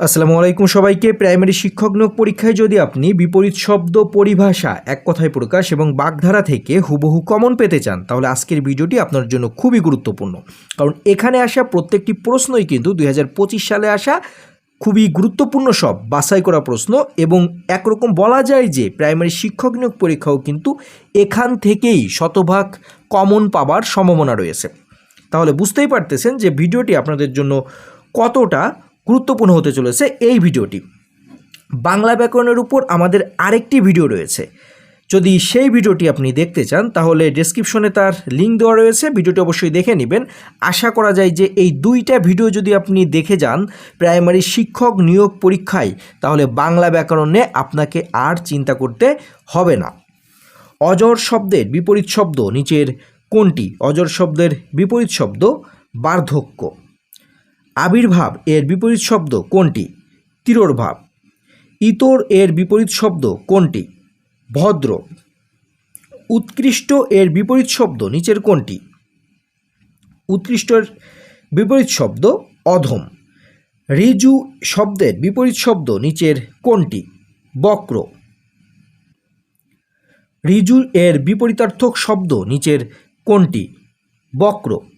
আসসালামু আলাইকুম সবাইকে। প্রাইমারি শিক্ষক নিয়োগ পরীক্ষায় যদি আপনি বিপরীত শব্দ পরিভাষা এক কথায় প্রকাশ এবং বাগধারা থেকে হুবহু কমন পেতে চান, তাহলে আজকের ভিডিওটি আপনার জন্য খুবই গুরুত্বপূর্ণ। কারণ এখানে আসা প্রত্যেকটি প্রশ্নই কিন্তু দুই হাজার পঁচিশ সালে আসা খুবই গুরুত্বপূর্ণ সব, বাছাই করা প্রশ্ন এবং একরকম বলা যায় যে প্রাইমারি শিক্ষক নিয়োগ পরীক্ষাও কিন্তু এখান থেকেই শতভাগ কমন পাবার সম্ভাবনা রয়েছে। তাহলে বুঝতেই পারতেছেন যে ভিডিওটি আপনাদের জন্য কতটা গুরুত্বপূর্ণ হতে চলেছে এই ভিডিওটি। বাংলা ব্যাকরণের উপর আমাদের আরেকটি ভিডিও রয়েছে। যদি সেই ভিডিওটি আপনি দেখতে চান, তাহলে ডেসক্রিপশনে তার লিঙ্ক দেওয়া রয়েছে। ভিডিওটি অবশ্যই দেখে নেবেন। আশা করা যায় যে এই দুইটা ভিডিও যদি আপনি দেখে যান প্রাইমারি শিক্ষক নিয়োগ পরীক্ষায়, তাহলে বাংলা ব্যাকরণে আপনাকে আর চিন্তা করতে হবে না। অজর শব্দের বিপরীত শব্দ, নিচের কোনটি? অজর শব্দের বিপরীত শব্দ বার্ধক্য। আবির্ভাব এর বিপরীত শব্দ কোনটি? তিরোরভাব ইতর এর বিপরীত শব্দ কোনটি? ভদ্র। উৎকৃষ্ট এর বিপরীত শব্দ নিচের কোনটি? উৎকৃষ্টর বিপরীত শব্দ অধম। রিজু শব্দের বিপরীত শব্দ নিচের কোনটি? বক্র। রিজু এর বিপরীতার্থক শব্দ নিচের কোনটি? বক্র।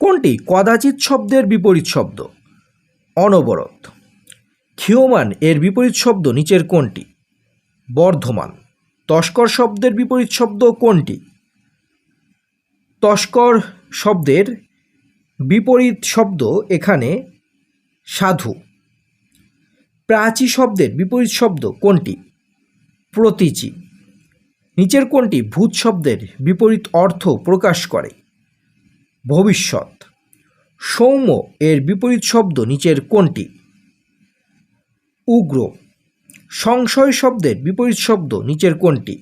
কোনটি? কদাচিৎ শব্দের বিপরীত শব্দ। অনবরত। ক্ষীয়মান এর বিপরীত শব্দ নিচের কোনটি? বর্ধমান। তস্কর শব্দের বিপরীত শব্দ কোনটি? তস্কর শব্দের বিপরীত শব্দ এখানে সাধু। প্রাচী শব্দের বিপরীত শব্দ কোনটি? প্রতীচী। নিচের কোনটি? ভূত শব্দের বিপরীত অর্থ প্রকাশ করে। ভবিষ্যৎ। সৌম্য এর বিপরীত শব্দ নিচের কোনটি? উগ্র। সংশয় শব্দের বিপরীত শব্দ নিচের কোনটি?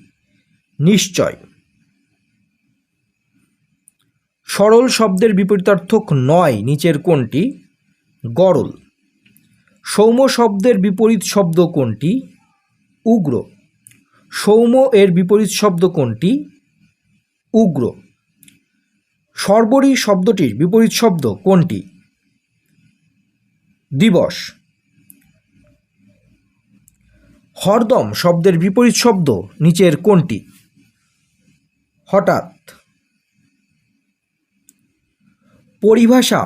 নিশ্চয়। সরল শব্দের বিপরীতার্থক নয় নিচের কোনটি? গরল। সৌম্য শব্দের বিপরীত শব্দ কোনটি? উগ্র। সৌম্য এর বিপরীত শব্দ কোনটি? উগ্র। সর্বরী শব্দটির বিপরীত শব্দ কোনটি? দিবস। হরদম শব্দের বিপরীত শব্দ নিচের কোনটি? হঠাৎ। পরিভাষা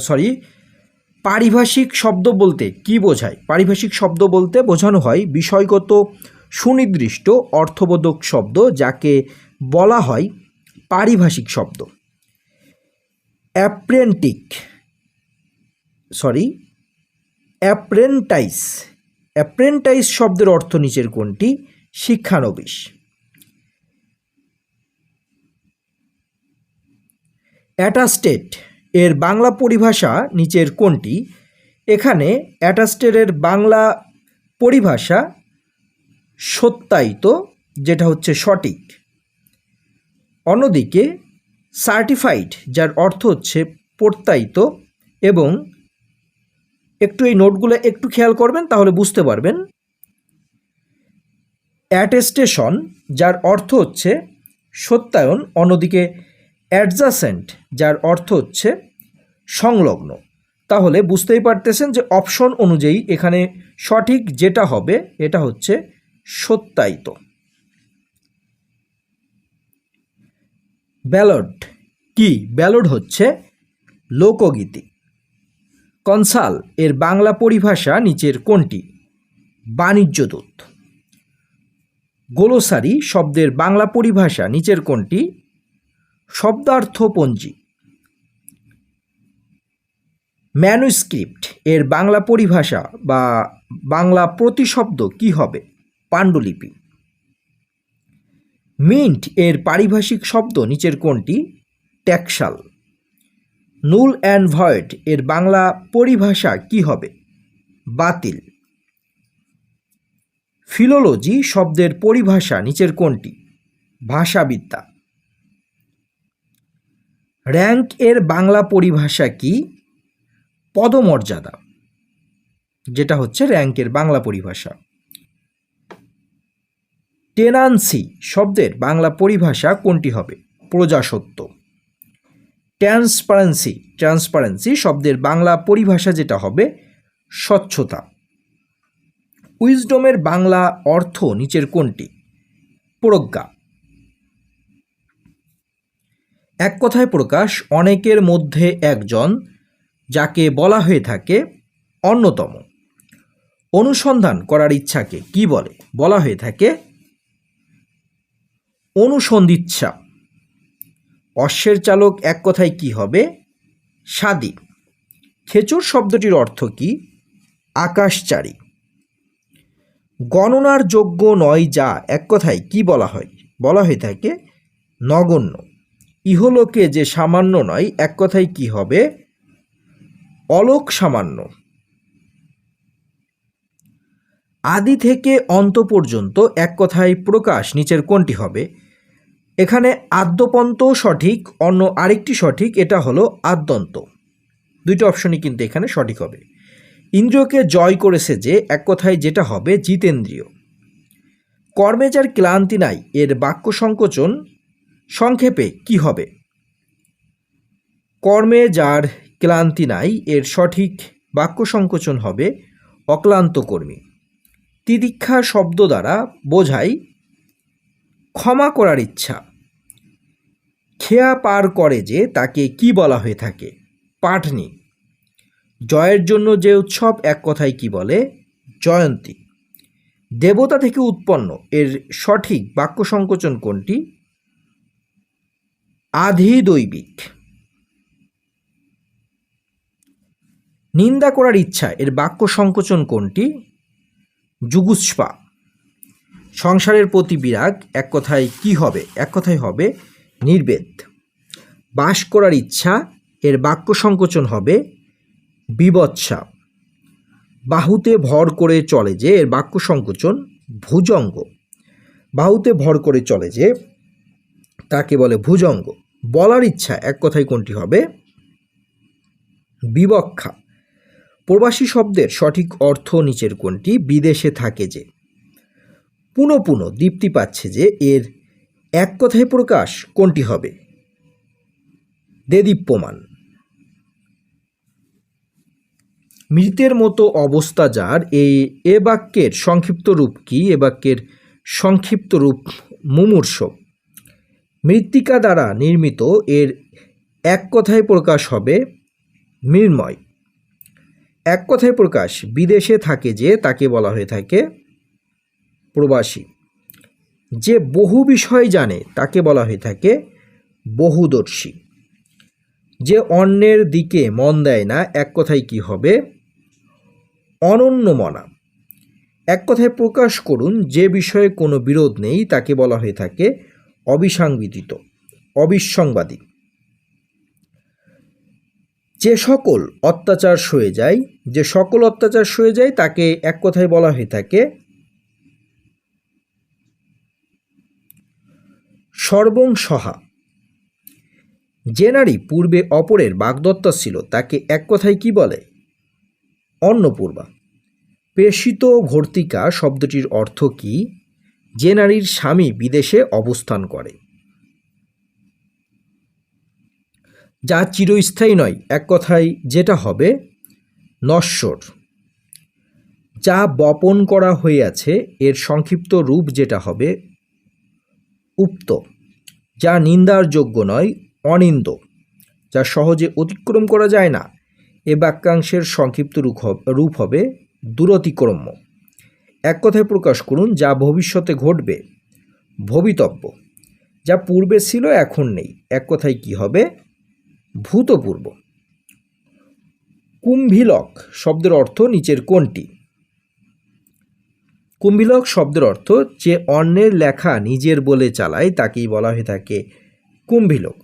সরি পারিভাষিক শব্দ বলতে কি বোঝায়? পারিভাষিক শব্দ বলতে বোঝানো হয় বিষয়গত, সুনির্দিষ্ট, অর্থবোধক শব্দ যাকে বলা হয় পারিভাষিক শব্দ। অ্যাপ্রেন্টিক সরি অ্যাপ্রেন্টাইস অ্যাপ্রেন্টাইস শব্দের অর্থ নিচের কোনটি? শিক্ষানবিশ। অ্যাটাস্টেট, এর বাংলা পরিভাষা নিচের কোনটি? এখানে অ্যাটাস্টেটের বাংলা পরিভাষা সত্যায়িত, যেটা হচ্ছে সঠিক। অন্যদিকে সার্টিফাইড যার অর্থ হচ্ছে প্রত্যায়িত এবং একটু এই নোটগুলো একটু খেয়াল করবেন, তাহলে বুঝতে পারবেন। অ্যাটেস্টেশন যার অর্থ হচ্ছে সত্যায়ন, অন্যদিকে অ্যাডজাসেন্ট যার অর্থ হচ্ছে সংলগ্ন। তাহলে বুঝতেই পারতেছেন যে অপশন অনুযায়ী এখানে সঠিক যেটা হবে, এটা হচ্ছে সত্যায়িত। ব্যালড কি? ব্যালড হচ্ছে লোকগীতি। কনসাল এর বাংলা পরিভাষা নিচের কোনটি? বাণিজ্যদূত গোলোসারি শব্দের বাংলা পরিভাষা নিচের কোনটি? শব্দার্থপঞ্জি। ম্যানুস্ক্রিপ্ট এর বাংলা পরিভাষা বা বাংলা প্রতিশব্দ কি হবে? পাণ্ডুলিপি। মিন্ট এর পারিভাষিক শব্দ নিচের কোনটি ট্যাক্সাল নুল অ্যান্ড ভয়েড এর বাংলা পরিভাষা কি হবে? বাতিল। ফিলোলজি শব্দের পরিভাষা নিচের কোনটি ভাষাবিদ্যা। র্যাঙ্ক এর বাংলা পরিভাষা কি? পদমর্যাদা। যেটা হচ্ছে র্যাঙ্কের বাংলা পরিভাষা। টেনান্সি শব্দের বাংলা পরিভাষা কোনটি হবে? প্রজাসত্ব ট্রান্সপারেন্সি ট্রান্সপারেন্সি শব্দের বাংলা পরিভাষা যেটা হবে স্বচ্ছতা। উইজডমের বাংলা অর্থ নিচের কোনটি? প্রজ্ঞা। এক কথায় প্রকাশ, অনেকের মধ্যে একজন, যাকে বলা হয়ে থাকে অন্যতম। অনুসন্ধান করার ইচ্ছাকে কি বলে? বলা হয়ে থাকে অনুসন্ধিচ্ছা। অশ্বের চালক এক কথায় কি হবে? সাদি। খেচর শব্দটির অর্থ কি? আকাশচারী। গণনার যোগ্য নয় যা এক কথায় কি বলা হয়? বলা হয়ে থাকে নগণ্য। ইহলোকে যে সামান্য নয়, এক কথায় কি হবে? অলোক সামান্য। আদি থেকে অন্ত পর্যন্ত এক কথায় প্রকাশ নিচের কোনটি হবে? এখানে আদ্যপন্ত সঠিক, অন্য আরেকটি সঠিক, এটা হলো আদ্যন্ত। দুইটা অপশনই কিন্তু এখানে সঠিক হবে। ইন্দ্রিয়কে জয় করেছে যে, এক কথায় যেটা হবে জিতেন্দ্রিয়। কর্মে যার ক্লান্তি নাই, এর বাক্য সংকোচন সংক্ষেপে কি হবে? কর্মে যার ক্লান্তি নাই, এর সঠিক বাক্য সংকোচন হবে অক্লান্ত কর্মী। তিদীক্ষা শব্দ দ্বারা বোঝায় ক্ষমা করার ইচ্ছা। খেয়া পার করে যে তাকে কি বলা হয়ে থাকে। পাঠনি জয়ের জন্য যে উৎসব এক কথায় কি বলে? জয়ন্তী। দেবতা থেকে উৎপন্ন। এর সঠিক বাক্য সংকোচন কোনটি? আধিদৈবিক। নিন্দা করার ইচ্ছা। এর বাক্য সংকোচন কোনটি? যুগুষ্পা। সংসারের প্রতি বিরাগ, এক কথায় কি হবে? এক কথায় হবে নির্বেদ। বাস করার ইচ্ছা, এর বাক্য সংকোচন হবে বিবৎসা। বাহুতে ভর করে চলে যে, এর বাক্য সংকোচন ভুজঙ্গ। বাহুতে ভর করে চলে যে, তাকে বলে ভুজঙ্গ। বলার ইচ্ছা, এক কথায় কোনটি হবে? বিবক্ষা। প্রবাসী শব্দের সঠিক অর্থ নিচের কোনটি? বিদেশে থাকে যে। পুনঃ পুনঃ দীপ্তি পাচ্ছে যে এর এক কথায় প্রকাশ কোনটি হবে? দেদীপ্যমান মৃতের মতো অবস্থা যার, এই এ বাক্যের সংক্ষিপ্ত রূপ কি? এ বাক্যের সংক্ষিপ্ত রূপ মুমূর্ষ। মৃত্তিকা দ্বারা নির্মিত এর এক কথায় প্রকাশ হবে মৃন্ময়। এক কথায় প্রকাশ বিদেশে থাকে যে, তাকে বলা হয়ে থাকে প্রবাসী। যে বহু বিষয় জানে, তাকে বলা হয়ে থাকে বহুদর্শী। যে অন্যের দিকে মন দেয় না, এক কথায় কি হবে? অনন্যমনা। এক কথায় প্রকাশ করুন, যে বিষয়ে কোনো বিরোধ নেই, তাকে বলা হয়ে থাকে অবিসাংবিদিত, অবিসংবাদী। যে সকল অত্যাচার সয়ে যায়, যে সকল অত্যাচার সয়ে যায়, তাকে এক কথায় বলা হয়ে থাকে সর্বং সহা যে নারী পূর্বে অপরের বাগদত্তা ছিল, তাকে এক কথায় কি বলে? অন্নপূর্বা। প্রেষিত ভর্তিকা শব্দটির অর্থ কি? যে নারীর স্বামী বিদেশে অবস্থান করে। যা চিরস্থায়ী নয়, এক কথায় যেটা হবে নশ্বর। যা বপন করা হয়ে আছে, এর সংক্ষিপ্ত রূপ যেটা হবে উক্ত, যা নিন্দার যোগ্য নয়, অনিন্দ, যা সহজে অতিক্রম করা যায় না। এ বাক্যাংশের সংক্ষিপ্ত রূপ হবে দূরতিক্রম্য। এক কথায় প্রকাশ করুন, যা ভবিষ্যতে ঘটবে, ভবিতব্য, যা পূর্বে ছিল, এখন নেই। এক কথায় কি হবে? ভূতপূর্ব। কুম্ভিলক শব্দের অর্থ নিচের কোনটি কুম্ভিলক শব্দের অর্থ যে অন্যের লেখা নিজের বলে চালায় তাকেই বলা হয়ে থাকে কুম্ভিলক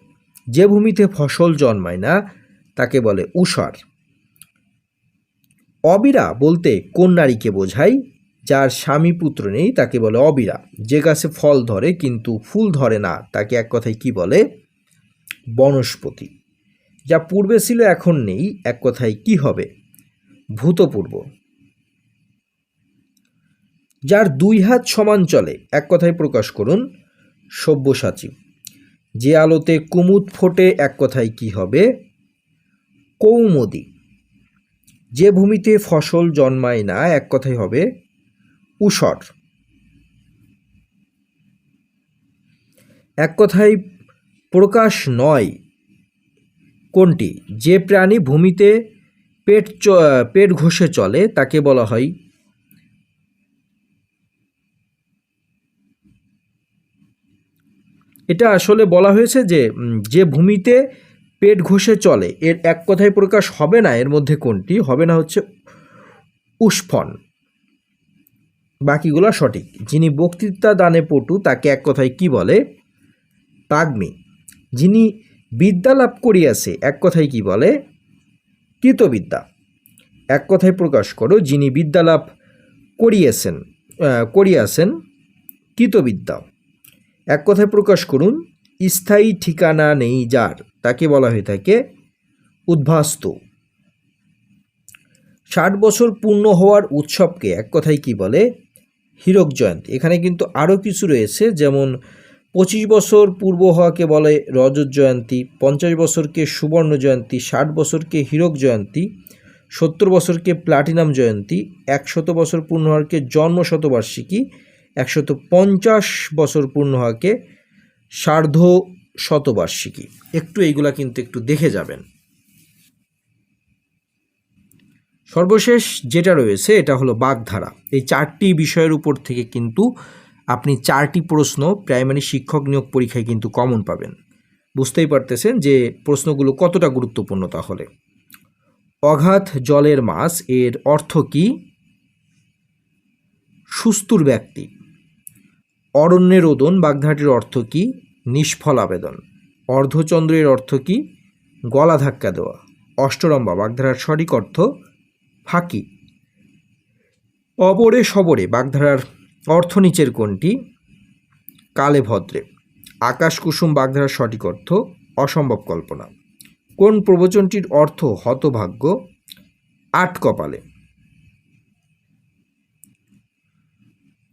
যে ভূমিতে ফসল জন্মায় না, তাকে বলে উষার। অবিরা বলতে কোন নারীকে বোঝায়, যার স্বামী পুত্র নেই তাকে বলে অবিরা। যে গাছে ফল ধরে কিন্তু ফুল ধরে না, তাকে এক কথায় কি বলে? বনস্পতি। যা পূর্বে ছিল, এখন নেই, এক কথায় কি হবে? ভূতপূর্ব। যার দুই হাত সমান চলে। এক কথায় প্রকাশ করুন, সব্যসাচী। যে আলোতে কুমুদ ফোটে, এক কথায় কি হবে? কৌমদি। যে ভূমিতে ফসল জন্মায় না, এক কথাই হবে উসর এক কথায় প্রকাশ নয় কোনটি? যে প্রাণী ভূমিতে পেট পেট ঘষে চলে, তাকে বলা হয় এটা আসলে বলা হয়েছে যে যে ভূমিতে পেট ঘষে চলে, এর এক কথায় প্রকাশ হবে না, এর মধ্যে কোনটি? হবে না হচ্ছে উষ্ফন। বাকিগুলো সঠিক। যিনি বক্তৃতা দানে পটু, তাকে এক কথায় কি বলে? পাগমি। যিনি বিদ্যা লাভ করিয়াছে, এক কথায় কি বলে? কৃতবিদ্যা। এক কথায় প্রকাশ করো, যিনি বিদ্যা লাভ করিয়েছেন করিয়াছেন কৃতবিদ্যা এক কথায় প্রকাশ করুন, স্থায়ী ঠিকানা নেই যার, তাকে বলা হয়ে থাকে উদ্ভাস্ত। ষাট বছর পূর্ণ হওয়ার উৎসবকে এক কথায় কি বলে? হীরক জয়ন্তী। এখানে কিন্তু আরও কিছু রয়েছে, যেমন পঁচিশ বছর পূর্ব হওয়াকে বলে রজত জয়ন্তী, পঞ্চাশ বছরকে সুবর্ণ জয়ন্তী, ষাট বছরকে হীরক জয়ন্তী, সত্তর বছরকে প্লাটিনাম জয়ন্তী, একশত বছর পূর্ণ হওয়ারকে জন্ম শতবার্ষিকী একশত পঞ্চাশ বছর পূর্ণ হওয়াকে সার্ধ শতবার্ষিকী। একটু এইগুলা কিন্তু একটু দেখে যাবেন। সর্বশেষ যেটা রয়েছে, এটা হলো বাগধারা। এই চারটি বিষয়ের উপর থেকে কিন্তু আপনি চারটি প্রশ্ন প্রাইমারি শিক্ষক নিয়োগ পরীক্ষায় কিন্তু কমন পাবেন। বুঝতেই পারতেছেন যে প্রশ্নগুলো কতটা গুরুত্বপূর্ণ তাহলে। অগাধ জলের মাছ এর অর্থ কি? সুস্তুর ব্যক্তি। অরণ্যের রোদন বাগধাটির অর্থ কী? নিষ্ফল আবেদন। অর্ধচন্দ্রের অর্থ কি? গলা ধাক্কা দেওয়া। অষ্টরম্বা বাগধারার সঠিক অর্থ ফাঁকি। অপরে সবরে বাগধারার অর্থ নিচের কোনটি? কালে ভদ্রে। আকাশ কুসুম বাগধারার সঠিক অর্থ অসম্ভব কল্পনা। কোন প্রবচনটির অর্থ হতভাগ্য? আট কপালে।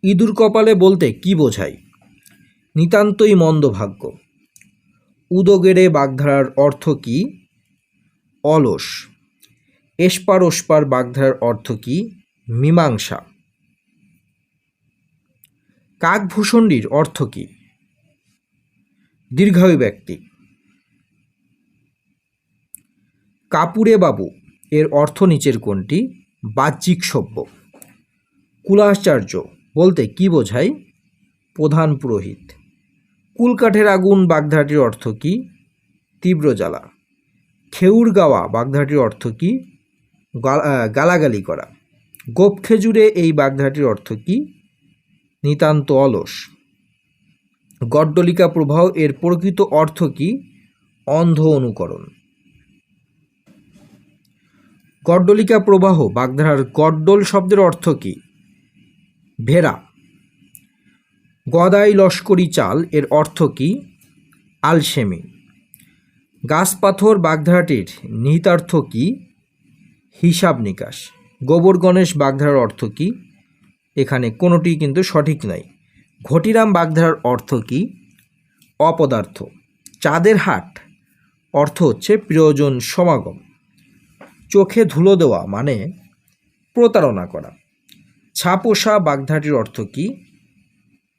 ইঁদুর কপালে বলতে কি বোঝায়? নিতান্তই মন্দ ভাগ্য উদগেরে বাগধারার অর্থ কি? অলস। এসপার ওসপার বাগধারার অর্থ কি? মীমাংসা। কাকভূষণ্ডির অর্থ কি? দীর্ঘায়ু ব্যক্তি। কাপুরে বাবু, এর অর্থ নিচের কোনটি বাহ্যিক সভ্য। কুলাচার্য বলতে কি বোঝায়? প্রধান পুরোহিত। কুলকাঠের আগুন বাগধাটির অর্থ কি? তীব্র জ্বালা। খেউর গাওয়া বাগধাটির অর্থ কি? গাল- গালাগালি করা। গোপ খেজুরে এই বাগধাটির অর্থ কি? নিতান্ত অলস। গড্ডলিকা প্রবাহ এর প্রকৃত অর্থ কি? অন্ধ অনুকরণ। গড্ডলিকা প্রবাহ বাগধারার গড্ডল শব্দের অর্থ কি? ভেড়া। গদাই লস্করি চাল এর অর্থ কি? আলসেমি। গাছপাথর বাগধারাটির নিহিতার্থ কি? হিসাব নিকাশ। গোবর গণেশ বাগধারার অর্থ কি? এখানে কোনোটি কিন্তু সঠিক নাই। ঘটিরাম বাগধারার অর্থ কি? অপদার্থ। চাঁদের হাট অর্থ হচ্ছে প্রিয়জন সমাগম। চোখে ধুলো দেওয়া মানে প্রতারণা করা। ছাপোষা বাগধাটির অর্থ কি?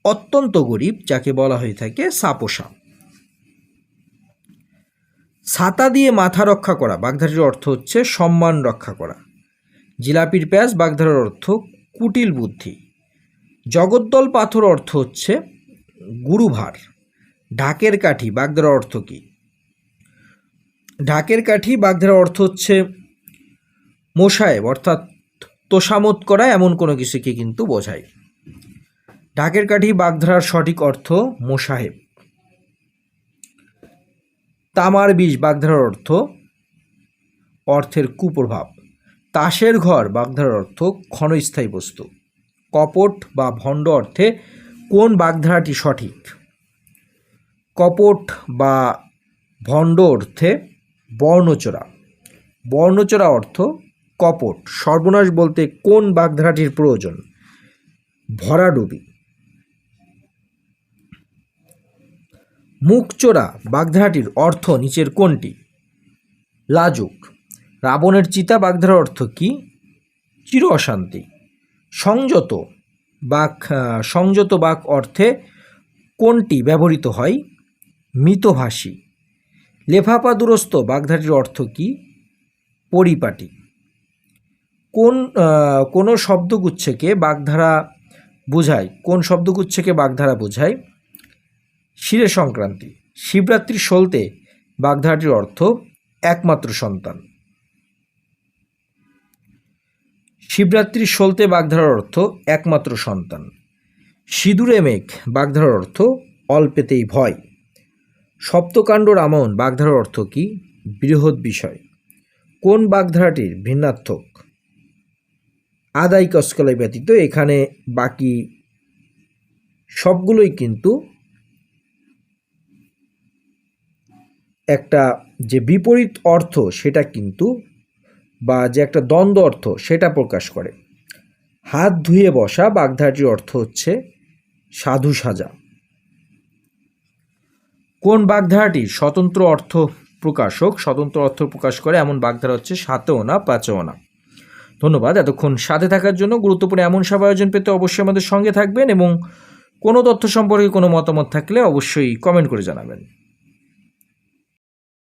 অত্যন্ত গরিব, যাকে বলা হয়ে থাকে সাপোষা ছাতা দিয়ে মাথা রক্ষা করা বাগধাটির অর্থ হচ্ছে সম্মান রক্ষা করা। জিলাপির প্যাঁচ, বাগধারার অর্থ কুটিল বুদ্ধি। জগদ্দল পাথর অর্থ হচ্ছে গুরুভার। ঢাকের কাঠি, বাগধারার অর্থ কি? ঢাকের কাঠি, বাগধারার অর্থ হচ্ছে মোসায়েব অর্থাৎ তোষামত করা এমন কোনো কিছুকে কিন্তু বোঝায়। ঢাকের কাঠি বাগধারার সঠিক অর্থ মোসাহেব। তামার বীজ বাগধারার অর্থ অর্থের কুপ্রভাব। তাসের ঘর বাগধারার অর্থ ক্ষণস্থায়ী বস্তু। কপট বা ভণ্ড অর্থে কোন বাগধারাটি সঠিক? কপট বা ভণ্ড অর্থে বর্ণচোরা। বর্ণচোরা অর্থ কপট, সর্বনাশ বলতে কোন বাগধারাটির প্রয়োজন? ভরাডুবি। মুখচোরা বাগধারাটির অর্থ নিচের কোনটি? লাজুক। রাবণের চিতা বাগধারার অর্থ কি? চির অশান্তি। সংযত বাক সংযত বাক অর্থে কোনটি ব্যবহৃত হয়? মিতভাষী। লেফাপা দুরস্ত বাগধাটির অর্থ কি? পরিপাটি। কোন কোনো শব্দগুচ্ছকে বাগধারা বোঝায়? কোন শব্দগুচ্ছকে বাগধারা বোঝায়? শিরে সংক্রান্তি। শিবরাত্রির সলতে বাগধারাটির অর্থ একমাত্র সন্তান। শিবরাত্রির সলতে বাগধারার অর্থ একমাত্র সন্তান। সিঁদুরে মেঘ, বাগধারার অর্থ অল্পেতেই ভয়। সপ্তকাণ্ড রামন, বাগধারার অর্থ কি? বৃহৎ বিষয়। কোন বাগধারাটির ভিন্নাত্মক আদায় কসকলাই ব্যতীত এখানে বাকি সবগুলোই কিন্তু একটা যে বিপরীত অর্থ সেটা কিন্তু বা যে একটা দ্বন্দ্ব অর্থ সেটা প্রকাশ করে। হাত ধুয়ে বসা বাগধারাটির অর্থ হচ্ছে সাধু সাজা। কোন বাগধারাটি স্বতন্ত্র অর্থ প্রকাশক স্বতন্ত্র অর্থ প্রকাশ করে, এমন বাগধারা হচ্ছে সাতেও না, পাঁচেও না। ধন্যবাদ। এতক্ষণ সাথে থাকার জন্য গুরুত্বপূর্ণ এমন সব আয়োজন পেতে অবশ্যই আমাদের সঙ্গে থাকবেন এবং কোনো তথ্য সম্পর্কে কোনো মতামত থাকলে অবশ্যই কমেন্ট করে জানাবেন।